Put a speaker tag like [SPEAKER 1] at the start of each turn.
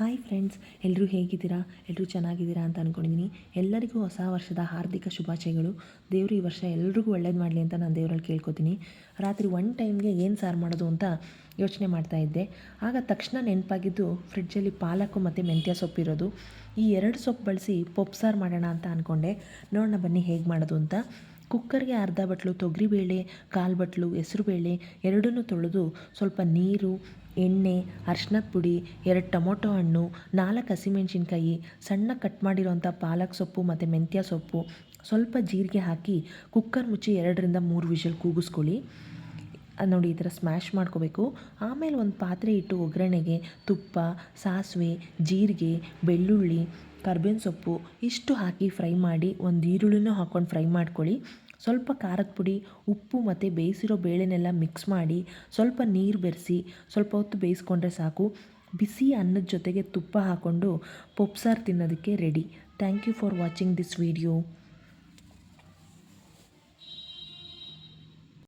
[SPEAKER 1] Hi friends ಎಲ್ಲರೂ ಹೇಗಿದ್ದೀರಾ? ಎಲ್ಲರೂ ಚೆನ್ನಾಗಿದ್ದೀರಾ ಅಂತ ಅಂದ್ಕೊಂಡಿದ್ದೀನಿ ಎಲ್ಲರಿಗೂ ಹೊಸ ವರ್ಷದ ಹಾರ್ದಿಕ ಶುಭಾಶಯಗಳು. ದೇವರು ಈ ವರ್ಷ ಎಲ್ರಿಗೂ ಒಳ್ಳೇದು ಮಾಡಲಿ ಅಂತ ನಾನು ದೇವರಲ್ಲಿ ಕೇಳ್ಕೊತೀನಿ. ರಾತ್ರಿ ಒನ್ ಟೈಮ್ಗೆ ಏನು ಸಾರು ಮಾಡೋದು ಅಂತ ಯೋಚನೆ ಮಾಡ್ತಾ ಇದ್ದೆ. ಆಗ ತಕ್ಷಣ ನೆನಪಾಗಿದ್ದು ಫ್ರಿಡ್ಜಲ್ಲಿ ಪಾಲಕು ಮತ್ತು ಮೆಂತ್ಯ ಸೊಪ್ಪಿರೋದು ಈ ಎರಡು ಸೊಪ್ಪು ಬಳಸಿ ಪೊಪ್ಪು ಸಾರು ಮಾಡೋಣ ಅಂತ ಅಂದ್ಕೊಂಡೆ ನೋಡೋಣ ಬನ್ನಿ ಹೇಗೆ ಮಾಡೋದು ಅಂತ. ಕುಕ್ಕರ್ಗೆ ಅರ್ಧ ಬಟ್ಲು ತೊಗರಿಬೇಳೆ ಕಾಲು ಬಟ್ಲು ಹೆಸ್ರುಬೇಳೆ ಎರಡನ್ನೂ ತೊಳೆದು ಸ್ವಲ್ಪ ನೀರು, ಎಣ್ಣೆ ಅರ್ಶಿನದ ಪುಡಿ, ಎರಡು ಟೊಮೊಟೊ ಹಣ್ಣು, ನಾಲ್ಕು ಹಸಿಮೆಣ್ಸಿನ್ಕಾಯಿ, ಸಣ್ಣ ಕಟ್ ಮಾಡಿರೋಂಥ ಪಾಲಕ್ ಸೊಪ್ಪು ಮತ್ತು ಮೆಂತ್ಯ ಸೊಪ್ಪು ಸ್ವಲ್ಪ ಜೀರಿಗೆ ಹಾಕಿ ಕುಕ್ಕರ್ ಮುಚ್ಚಿ ಎರಡರಿಂದ ಮೂರು ವಿಷಲ್ ಕೂಗಿಸ್ಕೊಳ್ಳಿ. ನೋಡಿ ಈ ಥರ ಸ್ಮ್ಯಾಶ್ ಮಾಡ್ಕೋಬೇಕು. ಆಮೇಲೆ ಒಂದು ಪಾತ್ರೆ ಇಟ್ಟು ಒಗ್ಗರಣೆಗೆ ತುಪ್ಪ, ಸಾಸಿವೆ, ಜೀರಿಗೆ, ಬೆಳ್ಳುಳ್ಳಿ, ಕರ್ಬೇವಿನ ಸೊಪ್ಪು ಇಷ್ಟು ಹಾಕಿ ಫ್ರೈ ಮಾಡಿ ಒಂದು ಈರುಳ್ಳಿನೂ ಹಾಕ್ಕೊಂಡು ಫ್ರೈ ಮಾಡ್ಕೊಳ್ಳಿ. ಸ್ವಲ್ಪ ಖಾರದ ಪುಡಿ, ಉಪ್ಪು ಮತ್ತು ಬೇಯಿಸಿರೋ ಬೇಳೆನೆಲ್ಲ ಮಿಕ್ಸ್ ಮಾಡಿ ಸ್ವಲ್ಪ ನೀರು ಬೆರೆಸಿ ಸ್ವಲ್ಪ ಹೊತ್ತು ಬೇಯಿಸ್ಕೊಂಡ್ರೆ ಸಾಕು. ಬಿಸಿ ಅನ್ನದ ಜೊತೆಗೆ ತುಪ್ಪ ಹಾಕ್ಕೊಂಡು ಪೊಪ್ಸಾರು ಸಾರು ತಿನ್ನೋದಕ್ಕೆ ready thank you for watching this video